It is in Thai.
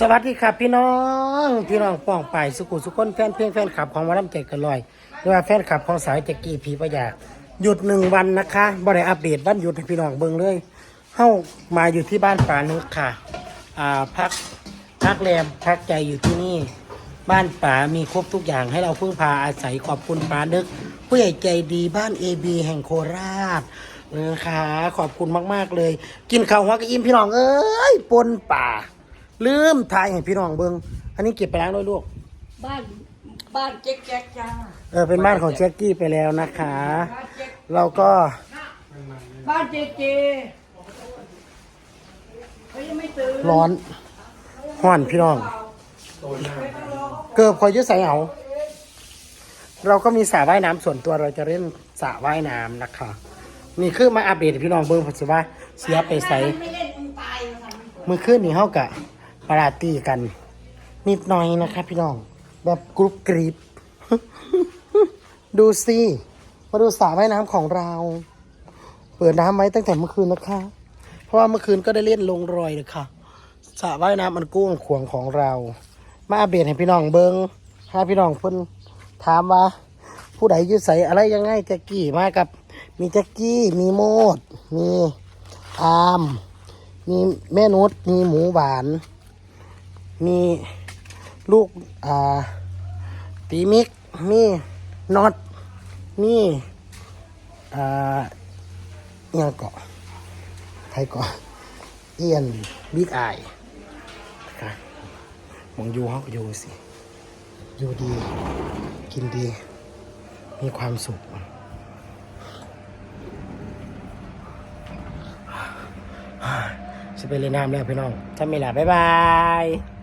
สวัสดีครับพี่น้องพี่น้องป้องไปสุขุสุขคนแฟนเพลงแฟนคลับของวารัมใจเกันลอยหรือว่าแฟนคลับของสายแจ็กกี้ผีประหยาหยุดหนึ่งวันนะคะบ่ได้อัปเดตวันหยุดให้พี่น้องเบิ่งเลยเข้ามาอยู่ที่บ้านป่านุกค่ะอ่าพักพักแรมพักใจอยู่ที่นี่ บ้านป่ามีครบทุกอย่างให้เราพึ่งพาอาศัยขอบคุณป้านึก ผู้ใหญ่ใจดีบ้านเอบีแห่งโคราชนะคะขอบคุณมาก ๆเลย กินข้าวหัวกระอิ่มพี่น้องเอ้ยปนป่า ลืมถ่ายให้พี่น้องเบิงอันนี้เก็บไปล้างด้วยลูก บ้านบ้านเจ๊กแจ๊กจ้าเออเป็นบ้านของแจ็คกี้ไปแล้วนะคะ บ้านเจ๊กเราก็บ้านเจ๊เจเขายังไม่ตื่นร้อนห้อนพี่น้อง เกิบคอยยืดใส่เอา เราก็มีสระว่ายน้ำส่วนตัวเราจะเล่นสระว่ายน้ำนะคะ นี่คือมาอัปเดตให้พี่น้องเบิ้งผมสิว่าเสียไปใส่ไม่เล่นมึงตายมาทำ มือขึ้นนี่เฮากะ ปาราตี้กัน นิดหน่อยนะคะพี่น้อง แบบกรุบกรีบดูสิ มาดูสระว่ายน้ำของเรา เปิดน้ำไว้ตั้งแต่เมื่อคืนนะคะ เพราะว่าเมื่อคืนก็ได้เล่นลงรอยเลยค่ะสระว่ายน้ำมันกุ้งขวงของเรา มาอัปเดตให้พี่น้องเบิงให้พี่น้องเพิ่นถามว่า ผู้ใดยืดใส่อะไรยังไงแจ็กกี้มากับ มีแจ็กกี้ มีโมด มีอาม มีแม่นุชมีหมูหวาน มีลูกอ่าตีมิก มีน็อต มีอ่าเอียเกาะไทยเกาะเอียนบิ๊กไอค่ะมองอยู่เขาก็อยู่สิ อยู่ดี กินดี มีความสุขจะไปเล่นน้ำแล้วพี่น้องถ้าไม่หลับบ๊ายบาย